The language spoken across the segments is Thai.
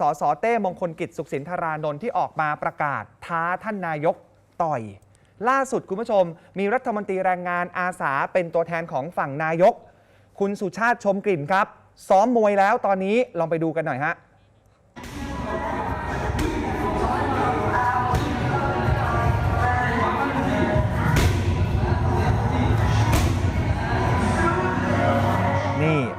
สสเต้มงคลกิจสุขสินธารานนท์ที่ออกมาประกาศท้าท่านนายกต่อย ล่าสุดคุณผู้ชม มีรัฐมนตรีแรงงานอาสาเป็นตัวแทนของฝั่งนายก คุณสุชาติชมกลิ่นครับ ซ้อมมวยแล้วตอนนี้ลองไปดูกันหน่อยฮะ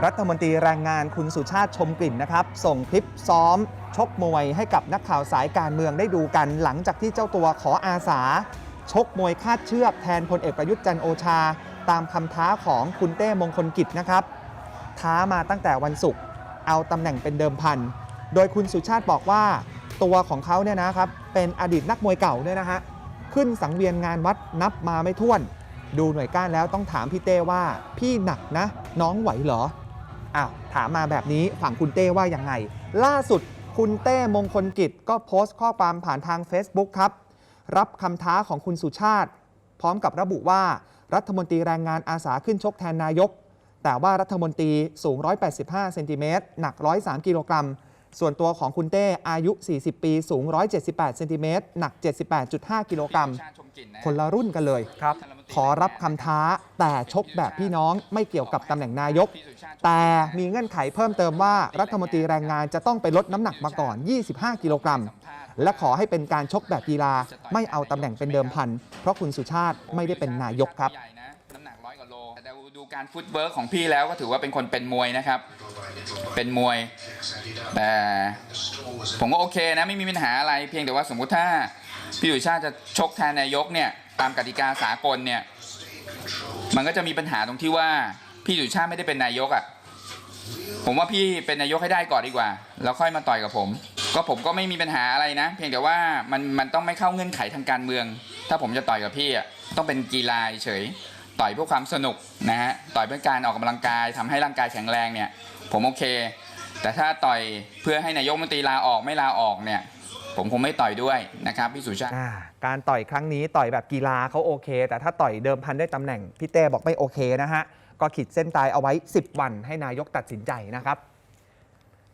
รัฐมนตรีแรงงานคุณสุชาติชมกลิ่นนะครับ ส่งคลิปซ้อม ชกมวยให้กับนักข่าวสายการเมืองได้ดูกัน หลังจากที่เจ้าตัวขออาสา ชกมวยคาดเชือกแทนพลเอกประยุทธ์จันโอชา ตามคำท้าของคุณเต้มงคลกิจนะครับ ท้ามาตั้งแต่วันศุกร์เอาตำแหน่งเป็นเดิมพัน โดยคุณสุชาติบอกว่าตัวของเขาเนี่ยนะครับเป็นอดีตนักมวยเก่าเนี่ยนะฮะขึ้นสังเวียนงานวัดนับมาไม่ถ้วน ดูหน่วยก้านแล้วต้องถามพี่เต้ว่า พี่หนักนะ น้องไหวเหรอ อ้าวถามมาแบบนี้ฝั่งคุณเต้ว่ายังไง ล่าสุดคุณเต้มงคลกิจก็โพสต์ข้อความผ่านทาง Facebook ครับ รับคำท้าของคุณสุชาติ พร้อมกับระบุว่ารัฐมนตรีแรงงานอาสาขึ้นชกแทนนายก แต่ว่ารัฐมนตรีสูง 185 เซนติเมตรหนัก 103 กิโลกรัม ส่วนตัวของคุณเต้อายุ 40 ปี สูง 178เซนติเมตรหนัก 78.5 กิโลกรัมคนละรุ่นกันเลยครับขอรับคำท้าแต่ชกแบบพี่น้องไม่เกี่ยวกับตำแหน่งนายก แต่มีเงื่อนไขเพิ่มเติมว่ารัฐมนตรีแรงงานจะต้องไปลดน้ำหนักมาก่อน 25 กิโลกรัม และขอให้เป็นการชกแบบกีฬาไม่เอาตำแหน่งเป็นเดิมพัน เพราะคุณสุชาติไม่ได้เป็นนายกครับ ว่าโล แต่ดูดูการฟุตเวิร์กของพี่แล้วก็ถือว่าเป็นคนเป็นมวยนะครับ เป็นมวย แต่ผมก็โอเคนะไม่มีปัญหาอะไรเพียงแต่ว่าสมมุติถ้า พี่สุชาติจะชกแทนนายกเนี่ยตามกติกาสากลเนี่ย มันก็จะมีปัญหาตรงที่ว่าพี่สุชาติไม่ได้เป็นนายกอะ่ะ ผมว่าพี่เป็นนายกให้ได้ก่อนดีกว่า แล้วค่อยมาต่อยกับผม ก็ผมก็ไม่มีปัญหาอะไรนะ เพียงแต่ว่ามันมันต้องไม่เข้าเงื่อนไขทางการเมือง ถ้าผมจะต่อยกับพี่อะต้องเป็นกีฬาเฉย ต่อยเพื่อความสนุกนะฮะต่อยเพื่อการออกกำลังกายทำให้ร่างกายแข็งแรงเนี่ย ผมโอเค แต่ถ้าต่อยเพื่อให้นายกรัฐมนตรีลาออกไม่ลาออกเนี่ย ผมคงไม่ต่อยด้วยนะครับพี่สุชาติอ่าการต่อยครั้งนี้ต่อยแบบกีฬาเขาโอเค แต่ถ้าต่อยเดิมพันด้วยตำแหน่งพี่เต้บอกไม่โอเคนะฮะก็ขีดเส้นตายเอาไว้ 10 วันให้นายกตัดสินใจนะครับ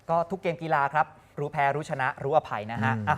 ก็ทุกเกมกีฬาครับ รู้แพ้รู้ชนะรู้อภัยนะฮะอืมอะ